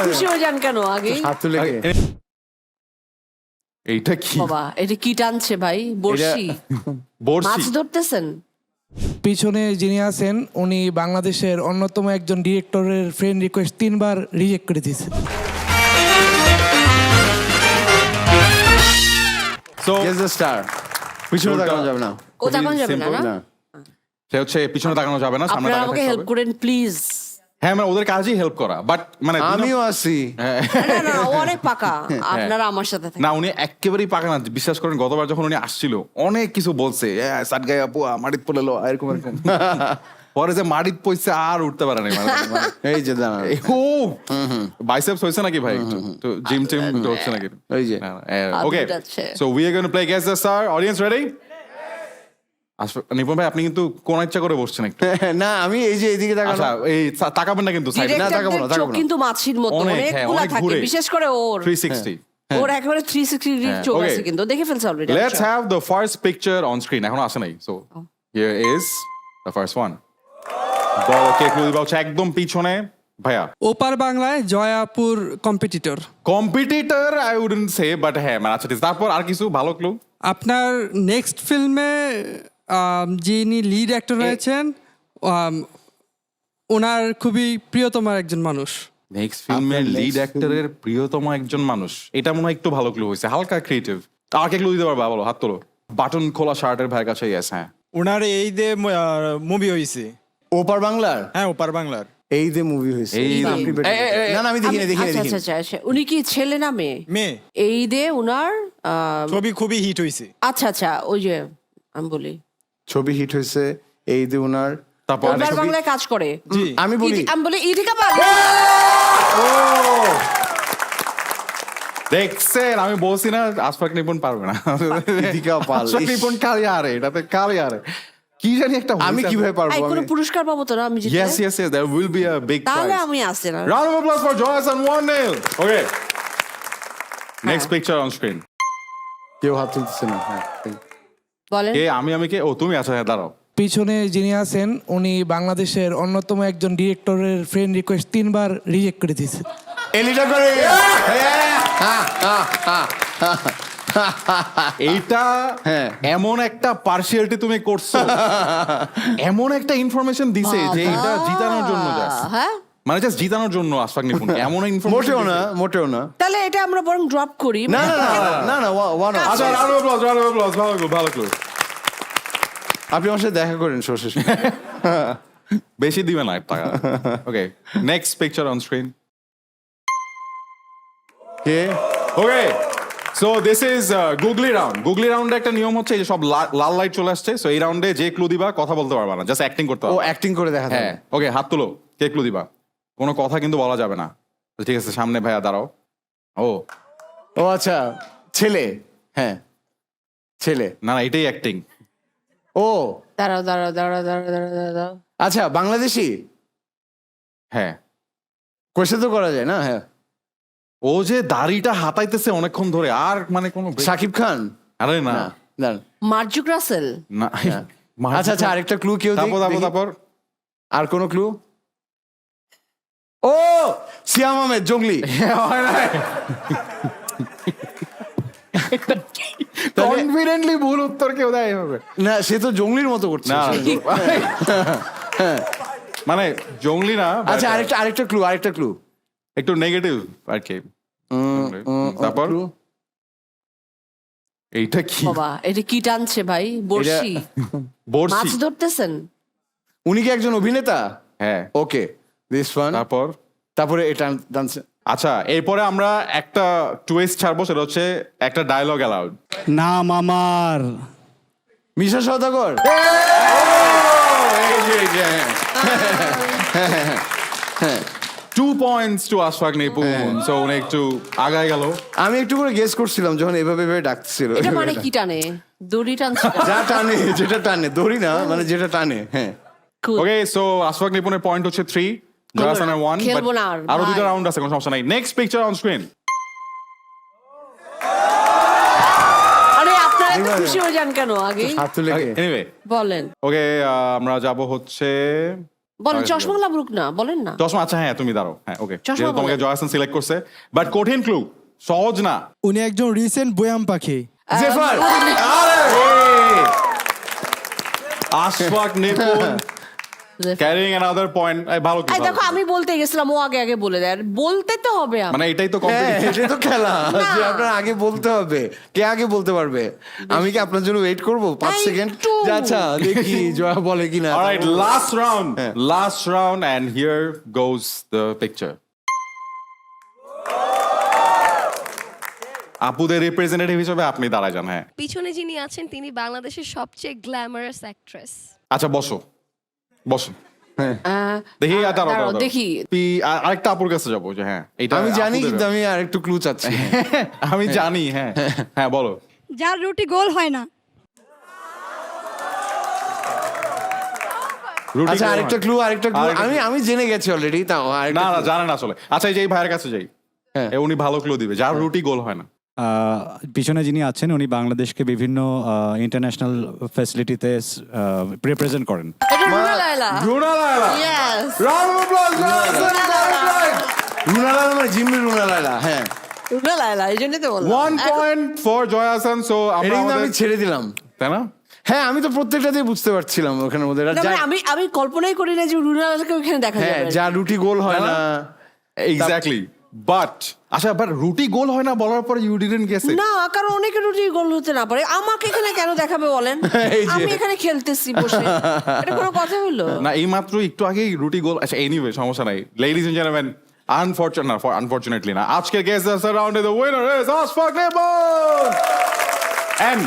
খুশি হয়ে যান কেন আগে হাত তুলে কে? এইটা কি? বাবা এটা কি টানছে ভাই? বর্ষি বর্ষি মাছ ধরতেছেন? পিছনে যিনি আছেন উনি বাংলাদেশের অন্যতম একজন ডিরেক্টরের ফ্রেন্ড রিকোয়েস্ট তিনবার রিজেক্ট করে দিয়েছে সো Guess the star. পিছনে তাকানো যাবে না। ও যাবে না, না? না। সে হচ্ছে পিছনে তাকানো যাবে না সামনে আপনারা আমাকে হেল্প করেন প্লিজ হ্যাঁ মানে ওদের কাজই হেল্প করা। বাট মানে আমিও আছি। হ্যাঁ। না না ও অনেক পাকা। আপনারা আমার সাথে থাকেন। না উনি একেবারেই পাকা না। বিশ্বাস করেন গতবার যখন উনি আসছিল অনেক কিছু বলছে। সাট গায়ে আপু মাটিত পড়ে লো এরকম এরকম। পরে যে মাটিত পয়সা আর উঠতে পারে না মানে এই যে দাঁড়ান। ও! বাইসেপস হয়েছে নাকি ভাই? তো জিম টিম হচ্ছে নাকি? ওই যে। Okay so we are gonna play guess the star audience ready Nipun ভাই আপনি কিন্তু কোন ইচ্ছা করে বসছেন একটু? না আমি এই যে এইদিকে আচ্ছা এই তাকাবেন না কিন্তু সাইড না, তাকাবো না, ডিরেক্টরদের তাকাবো কিন্তু মাছির মতো হ্যাঁ, অনেকগুলা থাকে বিশেষ করে ওর। 360 ওর একেবারে থ্রি সিক্সটি চোখ হ্যাঁ, আছে okay. কিন্তু দেখে ফেলছে already Let's have the first picture on screen. এখনও আসে নাই। So here is the first one. বড় কেক লুই হচ্ছে একদম পিছনে ভাইয়া। ওপার বাংলায় Jayapur competitor competitor I wouldn't say but হ্যাঁ মানে আচ্ছা তারপর আর কিছু ভালো ক্লু আপনার নেক্সট ফিল্মে যিনি লিড অ্যাক্টর রয়েছেন ওনার খুবই প্রিয়তম একজন মানুষ। নেক্সট ফিল্মের লিড অ্যাক্টরের প্রিয়তম একজন মানুষ। এটা মনে হয় একটু ভালো ক্লু হয়েছে। হালকা ক্রিয়েটিভ আর কে ক্লু দিতে পারবা? বলো হাত তোলো। বাটন খোলা শার্টের ভাইয়ের কাছে ইয়েস হ্যাঁ। ওনার এই যে মুভি হয়েছে ওপার বাংলার? হ্যাঁ ওপার বাংলার। এই যে মুভি হয়েছে না না আমি দেখি না দেখি না আচ্ছা আচ্ছা আচ্ছা আচ্ছা। উনি কি ছেলে না মেয়ে? মেয়ে। এই দে উনার আহ, ছবি খুবই হিট হয়েছে আচ্ছা আচ্ছা ওই যে আমি বলি। ছবি হিট হয়েছে এই যে ওনার তারপর? বাংলায় কাজ করে। জি। আমি বলি। আমি বলি দেখছেন আমি বলছি না আশফাক নিপুণ পারবে না। ইদিকা পাল, আশফাক নিপুণ কালি আরে এটাতে কালি আরে কি জানি একটা আমি কীভাবে পারব এই কোনো আমি? পুরস্কার পাবো তো না আমি জিতলে? Yes, yes. There will be a big তাহলে আমি আসছি না। Applause for Joyce and one nil. Okay. Next picture on screen. কেউ হাত তুলতেছে না হ্যাঁ বলেন। কে আমি আমি কে? ও তুমি আছো হ্যাঁ দাঁড়াও। পিছনে যিনি আছেন উনি বাংলাদেশের অন্যতম একজন ডিরেক্টরের ফ্রেন্ড রিকোয়েস্ট তিনবার রিজেক্ট করে দিয়েছে। এলিটা করে। এইটা হ্যাঁ। এমন একটা পার্সিয়ালিটি তুমি করছ। এমন একটা ইনফরমেশন দিছে যে এটা জিতানোর জন্য হ্যাঁ। মানে জাস্ট জিতানোর জন্য আশফাক নিপুণ। এমন ইনফরমেশন মোটেও না মোটেও না। তাহলে এটা আমরা বরং ড্রপ করি। না না না না না ওয়ান আচ্ছা অফ অ্যাপ্লজ রাউন্ড ভালো ভালো আপনি আমার সাথে দেখা করেন শেষে বেশি দিবে না টাকা। Okay next picture on screen K? Okay so this is googly round googly রাউন্ডে একটা নিয়ম হচ্ছে এই যে সব লাল লাইট চলে আসছে সো এই রাউন্ডে যে ক্লু দিবা কথা বলতে পারবা না জাস্ট অ্যাক্টিং করতে ও অ্যাক্টিং করে দেখা হ্যাঁ ওকে হাত তুলো কে ক্লু দিবা? কোনো কথা কিন্তু বলা যাবে না। ঠিক আছে সামনে ভাইয়া দাঁড়াও। ও। ও আচ্ছা ছেলে। হ্যাঁ ছেলে। না না এটাই অ্যাক্টিং ও। দাঁড়াও দাঁড়াও দাঁড়াও দাঁড়াও দাঁড়াও দাঁড়াও আচ্ছা বাংলাদেশি? হ্যাঁ। কোয়েশ্চেন তো করা যায় না হ্যাঁ। ও যে দাড়িটা হাতাইতেছে অনেকক্ষণ ধরে আর মানে কোনো সাকিব খান? আরে না। না মার্জুক রাসেল? না। আচ্ছা আচ্ছা আরেকটা ক্লু কেউ তারপর তারপর তারপর। আর কোনো ক্লু ও সিয়াম আহমেদ জঙ্গলি। কনফিডেন্টলি ভুল উত্তর কেউ দেয় এভাবে। না সে তো জঙ্গলির মতো করছে না। মানে জঙ্গলি না আচ্ছা আরেকটা আরেকটা ক্লু আরেকটা ক্লু একটু নেগেটিভ আর কি। তারপর? এইটা কি? বাবা এটা কি টানছে ভাই? বর্ষি মাছ ধরতেছেন? উনি কি একজন অভিনেতা? হ্যাঁ। ওকে দিস ওয়ান তারপর? তারপরে এটা ডান্স আচ্ছা এরপরে আমরা একটা টুয়েস্ট ছাড়বো সেটা হচ্ছে একটা ডায়লগ অ্যালাউড নাম আমার। Misha Sawdagar two points to Ashfaq Nipun so উনি একটু আগায় গেল। আমি একটু করে গেস করছিলাম যখন এভাবে এভাবে ডাকছিল। এটা মানে কি টানে? দড়ি টানছে যা টানে যেটা টানে। দড়ি না মানে যেটা টানে হ্যাঁ। ওকে সো আশফাক নিপুণের পয়েন্ট হচ্ছে থ্রি জয়াসানের ওয়ান খেলব না আর, আরও দুটো ভাই। রাউন্ড আছে কোনো সমস্যা নাই নেক্সট পিকচার অন স্ক্রিন আরে আপনারা এত খুশি হয়ে যান কেন আগে? হাত তুলে কে? এনিওয়ে বলেন। ওকে আমরা যাব হচ্ছে বলেন চশমা লাবরুক না বলেন না। চশমা আচ্ছা হ্যাঁ তুমি দাঁড়ো হ্যাঁ ওকে চশমা যেহেতু তোমাকে। জয়াসন সিলেক্ট করছে বাট কঠিন ক্লু সহজ না? উনি একজন রিসেন্ট বয়াম পাখি। জেফার Ashfaq Nipun carrying another point ভালো কি দেখো আমি বলতে গেছিলাম ও আগে আগে বলে দেয়। আর বলতে তো হবে মানে এটাই তো হ্যাঁ কম্পিটিশন এটা তো খেলা। যে আপনার আগে বলতে হবে কে আগে বলতে পারবে? আমি কি আপনার জন্য ওয়েট করব? পাঁচ সেকেন্ড আচ্ছা দেখি জয়া বলে কিনা। Alright, last round. হ্যাঁ। Last round, and here goes the picture. আপুদের রিপ্রেজেন্টেটিভ হিসেবে আপনি দাঁড়ায় যান হ্যাঁ। পিছনে যিনি আছেন তিনি বাংলাদেশের সবচেয়ে গ্ল্যামারাস অ্যাক্ট্রেস আচ্ছা বসো। বসো দেখি দাঁড়াও, দাঁড়াও, দাঁড়াও, দেখি। আরেকটা আপুর কাছে যাব যে হ্যাঁ এটা আমি জানি কিন্তু আমি আর ক্লু চাচ্ছি। আমি জানি হ্যাঁ। হ্যাঁ বলো। যার রুটি গোল হয় না। আচ্ছা আরেকটা ক্লু আরেকটা ক্লু আমি আমি জেনে গেছি অলরেডি তাও না না জানেন আসলে। আচ্ছা এই যে ভাইয়ের কাছে যাই। হ্যাঁ। উনি ভালো ক্লু দিবে। যার রুটি গোল হয় না। পিছনে যিনি আছেন উনি বাংলাদেশকে বিভিন্ন ইন্টারন্যাশনাল ফ্যাসিলিটিতে রিপ্রেজেন্ট করেন। আমি ছেড়ে দিলাম। তাই না? হ্যাঁ আমি তো প্রত্যেকটা দিয়ে বুঝতে পারছিলাম মধ্যে। মানে আমি আমি কল্পনাই করি না যে রুনা ওখানে দেখা হ্যাঁ যা রুটি গোল হয় না? এক্স্যাক্টলি বাট আচ্ছা বাট রুটি গোল হয় না বলার পর ইউ ডিডন্ট গেস না কারণ অনেকে রুটি গোল হতে না পারে। আমাকে এখানে কেন দেখাবে বলেন। আমি এখানে খেলতেছি বসে। এটা কোনো কথা হলো? না এই মাত্র একটু আগেই রুটি গোল আচ্ছা এনিওয়ে সমস্যা নাই। লেডিজ এন্ড জেন্টলম্যান আনফরচুনেট না আনফরচুনেটলি না। আজকে গেস্ট দ্য রাউন্ডে দ্য উইনার ইজ আশফাক নেবন এন্ড